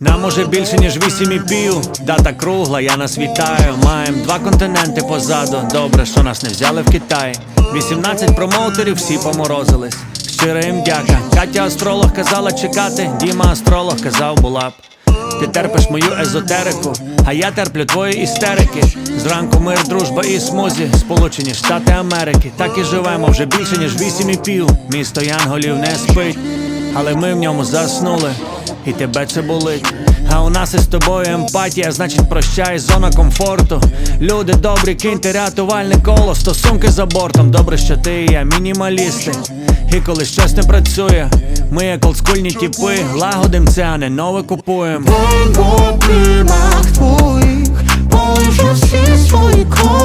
Нам уже більше ніж вісім і пів. Дата кругла, я нас вітаю. Маєм два континенти позаду. Добре, що нас не взяли в Китай. 18 промоутерів, всі поморозились. Щира їм дяка. Катя астролог казала чекати. Діма астролог казав була б. Ти терпиш мою езотерику, а я терплю твої істерики. Зранку мир, дружба і смузі, Сполучені Штати Америки. Так і живемо вже більше ніж вісім і пів. Місто Янголів не спить, але ми в ньому заснули, і тебе це болить. А у нас із тобою емпатія, значить прощай, зона комфорту. Люди добрі, киньте рятувальне коло, стосунки за бортом. Добре, що ти і я, мінімалісти. І коли щось не працює, ми як олдскульні тіпи, лагодим це, а не нове купуємо. Полишу всі свої кольори